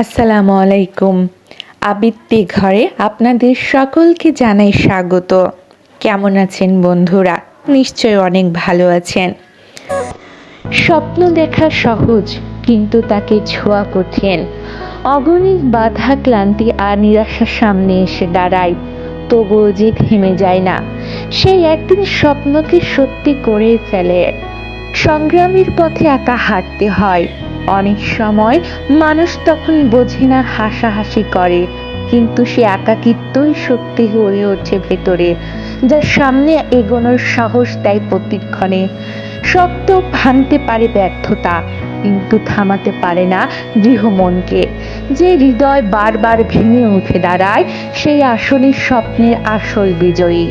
আসসালামু আলাইকুম। আবৃত্তি ঘরে আপনাদের সকলকে জানাই স্বাগত। কেমন আছেন বন্ধুরা? নিশ্চয় অনেক ভালো আছেন। স্বপ্ন দেখা সহজ, কিন্তু তাকে ছোঁয়া কঠিন। অগণিত বাধা, ক্লান্তি আর নিরাশার সামনে এসে দাঁড়ায়। তবুও যে থেমে যায় না। সেই একদিন স্বপ্নকে সত্যি করে ফেলে। সংগ্রামের পথে একা হাঁটতে হয়। অনেক সময় মানুষ তখন বোঝে না, হাসাহাসি করে। কিন্তু সে একাকিত্বই সত্যি হয়ে ওঠে ভেতরে যার সামনে এগোনোর সাহস দেয় প্রতিক্ষণে। শক্ত ভাঙতে পারে ব্যর্থতা, কিন্তু থামাতে পারে না দৃঢ় মনকে যে হৃদয় বারবার ভেঙে উঠে দাঁড়ায়, সেই আসলে স্বপ্নের আসল বিজয়ী।